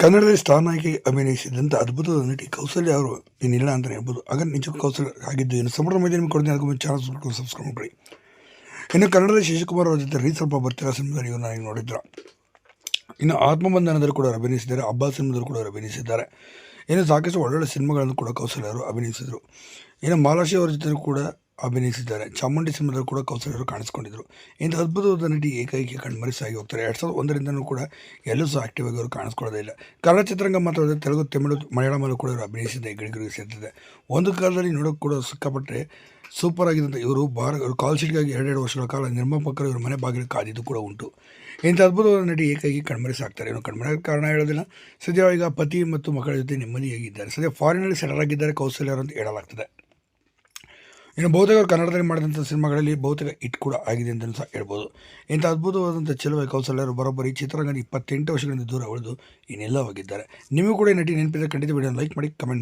ಕನ್ನಡದಲ್ಲಿ ಸ್ಟಾರ್ ನಾಯಕಿ ಅಭಿನಯಿಸಿದಂಥ ಅದ್ಭುತವಾದ ನಟಿ ಕೌಸಲ್ಯ ಅವರು ಏನಿಲ್ಲ ಅಂತ ಹೇಳ್ಬೋದು. ಆಗ ನಿಜಕ್ಕೂ ಕೌಸಲ್ಯ ಆಗಿದ್ದು ಏನು? ಸಂಪೂರ್ಣ ನಿಮ್ಗೆ ಕೊಡ್ತೀನಿ. ಅದಕ್ಕೆ ಚಾನಲ್ ಸಬ್ಸ್ಕ್ರೈಬ್ ಮಾಡಿ ಇನ್ನು ಕನ್ನಡದ ಶಶಿಕುಮಾರ್ ಅವರ ಜೊತೆ ರೀ ಸ್ವಲ್ಪ ಬರ್ತಿರೋ ಸಿನಿಮಾದಲ್ಲಿ ಇವ್ರು ನಾನು ನೋಡಿದ್ರು? ಇನ್ನು ಆತ್ಮಬಂಧನದಲ್ಲಿ ಕೂಡ ಅಭಿನಯಿಸಿದ್ದಾರೆ. ಅಬ್ಬಾ ಸಿನಿಮಾದಲ್ಲಿ ಕೂಡ ಅಭಿನಯಿಸಿದ್ದಾರೆ. ಇನ್ನು ಸಾಕಷ್ಟು ಒಳ್ಳೊಳ್ಳೆ ಸಿನಿಮಾಗಳನ್ನು ಕೂಡ ಕೌಸಲ್ಯ ಅವರು ಅಭಿನಯಿಸಿದರು. ಇನ್ನು ಮಾಲಾಶಿ ಅವರ ಜೊತೆ ಕೂಡ ಅಭಿನಯಿಸಿದ್ದಾರೆ. ಚಾಮುಂಡಿ ಸಿನಿಮಾದಲ್ಲೂ ಕೂಡ ಕೌಸಲ್ಯ ಅವರು ಕಾಣಿಸ್ಕೊಂಡಿದ್ದರು ಇಂಥ ಅದ್ಭುತವಾದ ನಟಿ ಏಕೈಕ ಕಣ್ಮರೆಸಾಗಿ ಹೋಗ್ತಾರೆ ಎರಡು ಸಾವಿರದ ಒಂದರಿಂದನೂ ಕೂಡ ಎಲ್ಲೂ ಸಹ ಆಕ್ಟಿವ್ ಆಗಿ ಅವರು ಕಾಣಿಸ್ಕೊಳ್ಳೋದೇ ಇಲ್ಲ. ಕನ್ನಡ ಚಿತ್ರರಂಗ ಮಾತ್ರ ತೆಲುಗು, ತಮಿಳು ಮಲಯಾಳಮಲ್ಲೂ ಕೂಡ ಇವರು ಅಭಿನಯಿಸಿದ ಗಿಡಗಿರಿಗೆ ಸೇರ್ತಿದೆ. ಒಂದು ಕಾಲದಲ್ಲಿ ನೋಡೋಕೆ ಕೂಡ ಸಿಕ್ಕಾಪಟ್ಟೆ ಸೂಪರ್ ಆಗಿದ್ದಂಥ ಇವರು ಬಾರ ಇವರು ಕಾಲ್ ಶೀಟ್ಗಾಗಿ ಎರಡೆರಡು ವರ್ಷಗಳ ಕಾಲ ನಿರ್ಮಾಪಕರು ಇವರು ಮನೆ ಬಾಗಿಲು ಕಾದಿದ್ದು ಕೂಡ ಉಂಟು. ಇಂಥ ಅದ್ಭುತವಾದ ನಟಿ ಏಕಾಗಿ ಕಣ್ಮರೆ ಸಾಕ್ತಾರೆ ಇವರು ಕಣ್ಮರೆ ಕಾರಣ ಹೇಳೋದಿಲ್ಲ. ಸದ್ಯ ಈಗ ಪತಿ ಮತ್ತು ಮಕ್ಕಳ ಜೊತೆ ನೆಮ್ಮದಿಯಾಗಿದ್ದಾರೆ. ಸದ್ಯ ಫಾರಿನಲ್ಲಿ ಸೆಟಲ್ ಆಗಿದ್ದಾರೆ ಕೌಶಲ್ಯರು ಅಂತ ಹೇಳಲಾಗ್ತದೆ. ಇನ್ನು ಬಹುತೇಕ ಕನ್ನಡದಲ್ಲಿ ಮಾಡಿದಂಥ ಸಿನಿಮಾಗಳಲ್ಲಿ ಬಹುತೇಕ ಹಿಟ್ ಕೂಡ ಆಗಿದೆ ಅಂತ ಸಹ ಹೇಳ್ಬೋದು. ಇಂಥ ಅದ್ಭುತವಾದಂಥ ಚೆಲುವೆ ಕೌಸಲ್ಯರು ಬರೋಬ್ಬರಿ ಚಿತ್ರರಂಗದ ಇಪ್ಪತ್ತೆಂಟು ವರ್ಷಗಳಿಂದ ದೂರ ಉಳಿದು ಇನ್ನೆಲ್ಲವಾಗಿದ್ದಾರೆ ನಿಮಗೂ ಕೂಡ ನಟಿ ನೆನಪಿದ್ರೆ ಖಂಡಿತ ವಿಡಿಯೋ ಲೈಕ್ ಮಾಡಿ, ಕಮೆಂಟ್